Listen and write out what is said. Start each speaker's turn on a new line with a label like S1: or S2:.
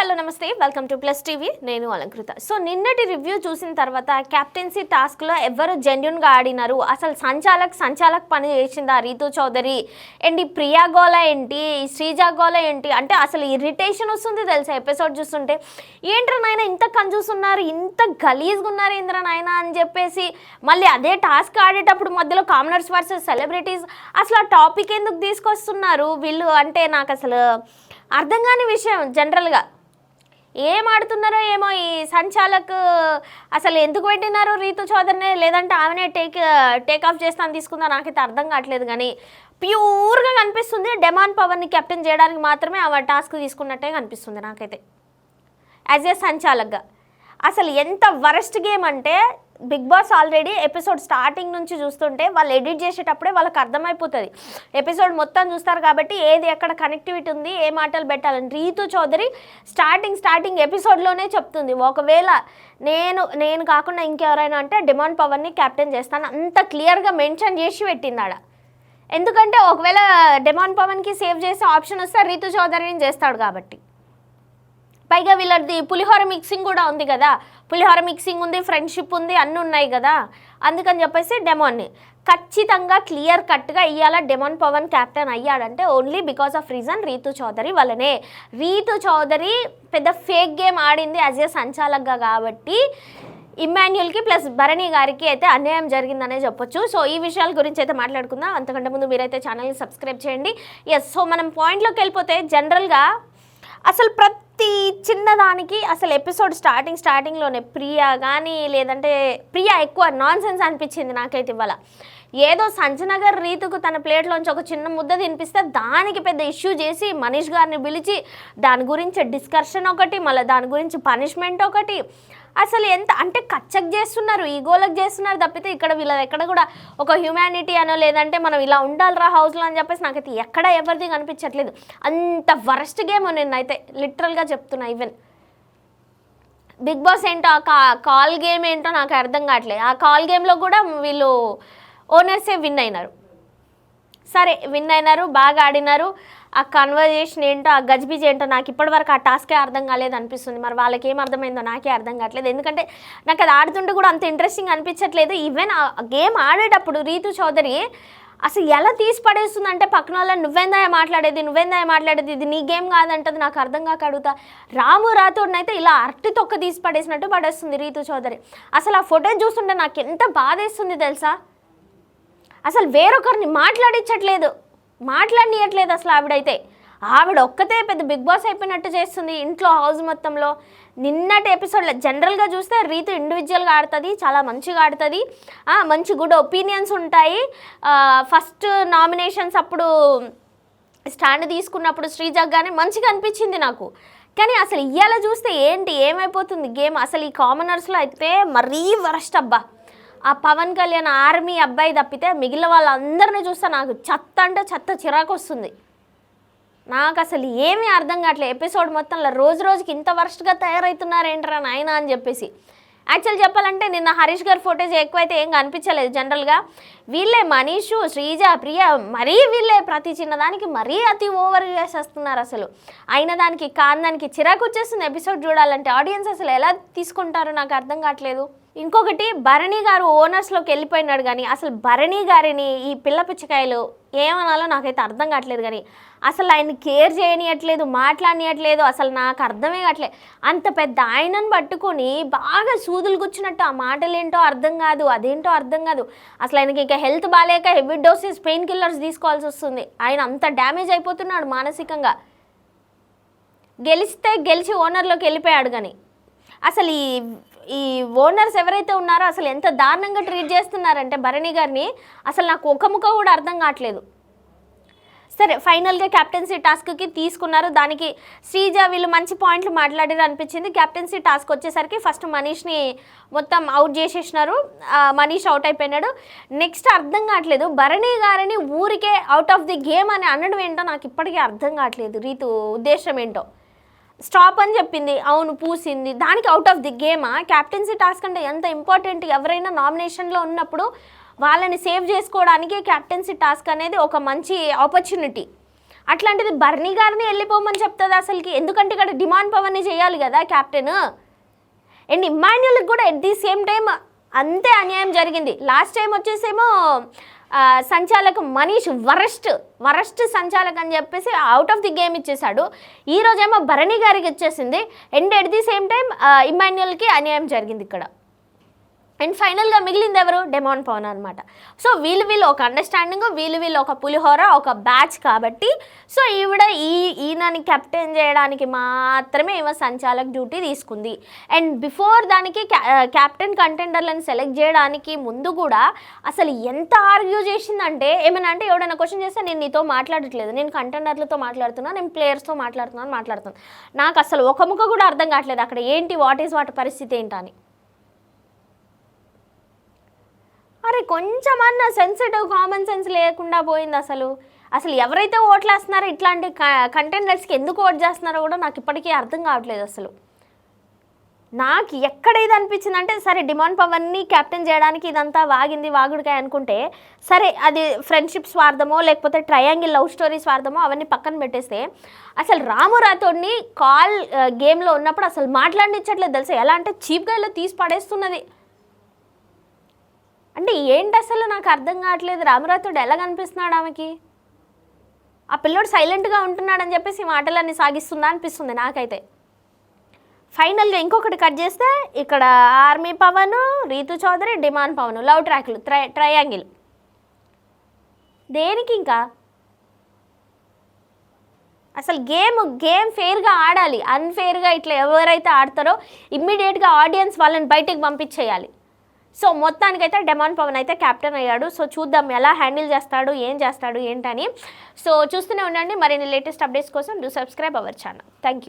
S1: Hello నమస్తే. Welcome to plus TV నేను Alankrita. So నిన్నటి రివ్యూ చూసిన తర్వాత క్యాప్టెన్సీ టాస్క్లో ఎవరు జెన్యున్గా ఆడినారు? అసలు సంచాలక్ సంచాలక్ పని చేసిందా? రీతు చౌదరి ఏంటి ప్రియా గోల ఏంటి? ఈ శ్రీజా గోల ఏంటి? అంటే అసలు ఇరిటేషన్ వస్తుంది తెలుసా ఎపిసోడ్ చూస్తుంటే. ఏంట్రా నాయన ఇంత కన్జూస్తున్నారు ఇంత గలీజ్గా ఉన్నారు ఏంద్రా నాయన అని చెప్పేసి మళ్ళీ అదే టాస్క్ ఆడేటప్పుడు మధ్యలో కామనర్స్ వర్సెస్ సెలబ్రిటీస్ అసలు ఆ టాపిక్ ఎందుకు తీసుకొస్తున్నారు? వీళ్ళు అంటే నాకు అసలు అర్థం కాని విషయం జనరల్గా ఏం ఆడుతున్నారో ఏమో ఈ సంచాలక్ అసలు ఎందుకు పెట్టినారో రీతు చౌదరిని? లేదంటే ఆమెనే టేక్ టేక్ ఆఫ్ చేస్తాను తీసుకుందా? నాకైతే అర్థం కావట్లేదు కానీ ప్యూర్గా కనిపిస్తుంది డెమాన్ పవర్ని కెప్టెన్ చేయడానికి మాత్రమే ఆమె టాస్క్ తీసుకున్నట్టే కనిపిస్తుంది నాకైతే. యాజ్ ఏ సంచాలక్గా. అసలు ఎంత వరస్ట్ గేమ్ అంటే Bigg Boss already episode starting నుంచి చూస్తుంటే వాళ్ళు ఎడిట్ చేసేటప్పుడే వాళ్ళకి అర్థమైపోతుంది. ఎపిసోడ్ మొత్తం చూస్తారు కాబట్టి ఏది ఎక్కడ కనెక్టివిటీ ఉంది ఏ మాటలు పెట్టాలని రీతు చౌదరి స్టార్టింగ్ స్టార్టింగ్ ఎపిసోడ్లోనే చెప్తుంది. ఒకవేళ నేను నేను కాకుండా ఇంకెవరైనా అంటే డిమాండ్ పవర్ని క్యాప్టెన్ చేస్తాను. అంత క్లియర్గా మెన్షన్ చేసి పెట్టింది ఆడ ఎందుకంటే ఒకవేళ డిమాండ్ పవన్కి సేవ్ చేసే ఆప్షన్ వస్తే రీతు చౌదరిని చేస్తాడు కాబట్టి. పైగా వీళ్ళది పులిహోర మిక్సింగ్ కూడా ఉంది కదా. పులిహోర మిక్సింగ్ ఉంది ఫ్రెండ్షిప్ ఉంది అన్నీ ఉన్నాయి కదా. అందుకని చెప్పేసి డెమోన్ని ఖచ్చితంగా క్లియర్ కట్గా ఇవాళ demon Pawan captain అయ్యాడంటే only because of reason Rithu Chowdary వల్లనే. రీతు చౌదరి పెద్ద ఫేక్ గేమ్ ఆడింది యాజ్ ఏ సంచాలక్గా కాబట్టి ఇమాన్యుల్కి ప్లస్ భరణి గారికి అయితే అన్యాయం జరిగిందనే చెప్పొచ్చు. సో ఈ విషయాల గురించి అయితే మాట్లాడుకుందాం. అంతకంటే ముందు మీరైతే ఛానల్ని సబ్స్క్రైబ్ చేయండి. ఎస్ సో మనం పాయింట్లోకి వెళ్ళిపోతే జనరల్గా అసలు ప్రతి చిన్నదానికి అసలు ఎపిసోడ్ స్టార్టింగ్ స్టార్టింగ్లోనే ప్రియా కానీ లేదంటే ప్రియా ఎక్కువ నాన్ సెన్స్ అనిపించింది నాకైతే ఇవాళ. ఏదో సంజనగర్ రీతుకు తన ప్లేట్లోంచి ఒక చిన్న ముద్ద తినిపిస్తే దానికి పెద్ద ఇష్యూ చేసి మనీష్ గారిని పిలిచి దాని గురించి డిస్కషన్ ఒకటి మళ్ళీ దాని గురించి పనిష్మెంట్ ఒకటి. అసలు ఎంత అంటే కచ్చక్ చేస్తున్నారు ఈగోలకు చేస్తున్నారు తప్పితే ఇక్కడ వీళ్ళ ఎక్కడ కూడా ఒక హ్యుమానిటీ అనో లేదంటే మనం ఇలా ఉండాలిరా హౌస్లో అని చెప్పేసి నాకైతే ఎక్కడ ఎవరిది కనిపించట్లేదు. అంత వరస్ట్ గేమ్ నేనైతే లిటరల్గా చెప్తున్నా ఈవెన్. బిగ్ బాస్ ఏంటో ఆ కా కాల్ గేమ్ ఏంటో నాకు అర్థం కావట్లేదు. ఆ కాల్ గేమ్లో కూడా వీళ్ళు ఓనర్సే విన్ అయినారు. సరే విన్ అయినారు బాగా ఆడినారు. ఆ కన్వర్జేషన్ ఏంటో ఆ గజ్బిజ్ ఏంటో నాకు ఇప్పటివరకు ఆ టాస్కే అర్థం కాలేదు అనిపిస్తుంది. మరి వాళ్ళకి ఏం అర్థమైందో నాకే అర్థం కావట్లేదు. ఎందుకంటే నాకు అది ఆడుతుంటే కూడా అంత ఇంట్రెస్టింగ్ అనిపించట్లేదు. ఈవెన్ ఆ గేమ్ ఆడేటప్పుడు రీతు చౌదరి అసలు ఎలా తీసి పడేస్తుందంటే పక్కన వాళ్ళని నువ్వేందా మాట్లాడేది నువ్వేందా మాట్లాడేది ఇది నీ గేమ్ కాదంటది నాకు అర్థం కాక అడుగుతా. రాము రాతోడినైతే ఇలా అరటి తొక్క తీసి పడేసినట్టు పడేస్తుంది రీతు చౌదరి. అసలు ఆ ఫోటో చూస్తుంటే నాకు ఎంత బాధేస్తుంది తెలుసా? అసలు వేరొకరిని మాట్లాడించట్లేదు. మాట్లాడియట్లేదు అసలు ఆవిడైతే. ఆవిడ ఒక్కతే పెద్ద బిగ్ బాస్ అయిపోయినట్టు చేస్తుంది ఇంట్లో హౌస్ మొత్తంలో. నిన్నటి ఎపిసోడ్లో జనరల్గా చూస్తే రీతు ఇండివిజువల్గా ఆడుతుంది చాలా మంచిగా ఆడుతుంది. మంచి గుడ్ ఒపీనియన్స్ ఉంటాయి. ఫస్ట్ నామినేషన్స్ అప్పుడు స్టాండ్ తీసుకున్నప్పుడు శ్రీజగ్గానే మంచిగా అనిపించింది నాకు. కానీ అసలు ఇవాళ చూస్తే ఏంటి? ఏమైపోతుంది గేమ్? అసలు ఈ కామనర్స్లో అయితే మరీ వరస్ట్ అబ్బా. ఆ పవన్ కళ్యాణ్ ఆర్మీ అబ్బాయి తప్పితే మిగిలిన వాళ్ళందరినీ చూస్తే నాకు చెత్త అంటే చెత్త చిరాకు వస్తుంది. నాకు అసలు ఏమీ అర్థం కావట్లేదు ఎపిసోడ్ మొత్తంలో రోజు రోజుకి ఇంత వర్స్ట్గా తయారవుతున్నారేంట్రా నాయన అని చెప్పేసి. యాక్చువల్ చెప్పాలంటే నిన్న హరీష్ గారి ఫోటేజ్ ఎక్కువైతే ఏం కనిపించలేదు జనరల్గా. వీళ్ళే మనీషు శ్రీజ ప్రియ మరీ వీళ్ళే ప్రతి చిన్నదానికి మరీ అతి ఓవర్ చేసేస్తున్నారు అసలు. అయిన దానికి కాని దానికి చిరాకు వచ్చేస్తుంది. ఎపిసోడ్ చూడాలంటే ఆడియన్స్ అసలు ఎలా తీసుకుంటారో నాకు అర్థం కావట్లేదు. ఇంకొకటి భరణి గారు ఓనర్స్లోకి వెళ్ళిపోయినాడు కానీ అసలు భరణి గారిని ఈ పిల్ల పిచ్చకాయలు ఏమనాలో నాకైతే అర్థం కావట్లేదు కానీ అసలు ఆయన కేర్ చేయనియట్లేదు మాట్లాడనియట్లేదు అసలు నాకు అర్థమే కావట్లేదు. అంత పెద్ద ఆయనను పట్టుకొని బాగా సూదులు కూర్చున్నట్టు ఆ మాటలు ఏంటో అర్థం కాదు అదేంటో అర్థం కాదు. అసలు ఆయనకి ఇంకా హెల్త్ బాగాలేక హెవీ డోసెస్ పెయిన్ కిల్లర్స్ తీసుకోవాల్సి వస్తుంది. ఆయన అంత డ్యామేజ్ అయిపోతున్నాడు మానసికంగా. గెలిస్తే గెలిచి ఓనర్లోకి వెళ్ళిపోయాడు కానీ అసలు ఈ ఈ ఓనర్స్ ఎవరైతే ఉన్నారో అసలు ఎంత దారుణంగా ట్రీట్ చేస్తున్నారంటే భరణి గారిని అసలు నాకు ఒక ముఖ కూడా అర్థం కావట్లేదు. సరే ఫైనల్గా క్యాప్టెన్సీ టాస్క్కి తీసుకున్నారు. దానికి శ్రీజ వీళ్ళు మంచి పాయింట్లు మాట్లాడారు అనిపించింది. క్యాప్టెన్సీ టాస్క్ వచ్చేసరికి ఫస్ట్ మనీష్ని మొత్తం అవుట్ చేసేసినారు. మనీష్ అవుట్ అయిపోయినాడు. నెక్స్ట్ అర్థం కావట్లేదు. భరణి గారిని ఊరికే అవుట్ ఆఫ్ ది గేమ్ అని అనడం ఏంటో నాకు ఇప్పటికీ అర్థం కావట్లేదు. రీతు ఉద్దేశం ఏంటో? స్టాప్ అని చెప్పింది. అవును పూసింది. దానికి అవుట్ ఆఫ్ ది గేమా క్యాప్టెన్సీ టాస్క్ అంటే ఎంత ఇంపార్టెంట్ ఎవరైనా నామినేషన్లో ఉన్నప్పుడు వాళ్ళని సేవ్ చేసుకోవడానికి క్యాప్టెన్సీ టాస్క్ అనేది ఒక మంచి ఆపర్చునిటీ అట్లాంటిది బర్నీ గారిని వెళ్ళిపోమని చెప్తుంది అసలుకి. ఎందుకంటే ఇక్కడ డిమాండ్ పవర్ని చేయాలి కదా క్యాప్టెన్ అండ్ ఇమాన్యుల్కి కూడా ఎట్ ది సేమ్ టైం అంతే అన్యాయం జరిగింది. లాస్ట్ టైం వచ్చేసేమో సంచాలక మనీష్ వరస్ట్ వరస్ట్ సంచాలక్ అని చెప్పేసి అవుట్ ఆఫ్ ది గేమ్ ఇచ్చేసాడు ఈ రోజేమో భరణి గారికి ఇచ్చేసింది. And at the same time ఇమాన్యుల్కి అన్యాయం జరిగింది ఇక్కడ. అండ్ ఫైనల్గా మిగిలింది ఎవరు డెమాన్ పవన్ అనమాట సో వీళ్ళు వీళ్ళు ఒక అండర్స్టాండింగ్ వీళ్ళు వీళ్ళు ఒక పులిహోర ఒక బ్యాచ్ కాబట్టి సో ఈవిడ ఈ ఈయనని కెప్టెన్ చేయడానికి మాత్రమే ఈమె సంచాలక్ డ్యూటీ తీసుకుంది. అండ్ బిఫోర్ దానికి క్యాప్టెన్ కంటెండర్లను సెలెక్ట్ చేయడానికి ముందు కూడా అసలు ఎంత ఆర్గ్యూ చేసిందంటే ఏమైనా అంటే ఎవడైనా క్వశ్చన్ చేస్తే నేను నీతో మాట్లాడట్లేదు నేను కంటెండర్లతో మాట్లాడుతున్నా నేను ప్లేయర్స్తో మాట్లాడుతున్నాను మాట్లాడుతున్నాను నాకు అసలు ఒక ముక్క కూడా అర్థం కావట్లేదు అక్కడ ఏంటి వాట్ ఈస్ వాటి పరిస్థితి ఏంటని. అరే కొంచెమన్నా సెన్సిటివ్ కామన్ సెన్స్ లేకుండా పోయింది అసలు. అసలు ఎవరైతే ఓట్లు వేస్తున్నారో ఇట్లాంటి కంటెండర్స్కి ఎందుకు ఓట్ చేస్తున్నారో కూడా నాకు ఇప్పటికీ అర్థం కావట్లేదు అసలు. నాకు ఎక్కడ ఇది అనిపించింది అంటే సరే డిమాండ్ పవర్ని క్యాప్టెన్ చేయడానికి ఇదంతా వాగింది వాగుడికాయ అనుకుంటే సరే అది ఫ్రెండ్షిప్ స్వార్థమో లేకపోతే ట్రయాంగిల్ లవ్ స్టోరీ స్వార్థమో అవన్నీ పక్కన పెట్టేస్తే అసలు రాము రాథోడ్ని కాల్ గేమ్లో uh, ఉన్నప్పుడు అసలు మాట్లాడనిచ్చట్లేదు తెలుసా? ఎలా అంటే చీప్గా ఇలా తీసి పడేస్తున్నది. అంటే ఏంటి అసలు నాకు అర్థం కావట్లేదు. రామరాతుడు ఎలా కనిపిస్తున్నాడు ఆమెకి? ఆ పిల్లోడు సైలెంట్గా ఉంటున్నాడని చెప్పేసి మాటలన్నీ సాగిస్తుందా అనిపిస్తుంది నాకైతే. ఫైనల్గా ఇంకొకటి కట్ చేస్తే ఇక్కడ army Pavan Rithu Chowdary demand Pavan. Love ట్రాక్లు ట్రై ట్రయాంగిల్. దేనికి ఇంకా? అసలు గేమ్ గేమ్ ఫెయిర్గా ఆడాలి. అన్ఫెయిర్గా ఇట్లా ఎవరైతే ఆడతారో ఇమ్మీడియట్గా ఆడియన్స్ వాళ్ళని బయటికి పంపించేయాలి. సో మొత్తానికైతే డెమాన్ పవన్ అయితే కెప్టెన్ అయ్యాడు. సో చూద్దాం ఎలా హ్యాండిల్ చేస్తాడు ఏం చేస్తాడు ఏంటని. సో చూస్తూనే ఉండండి. మరిన్ని లేటెస్ట్ అప్డేట్స్ కోసం do subscribe our channel thank you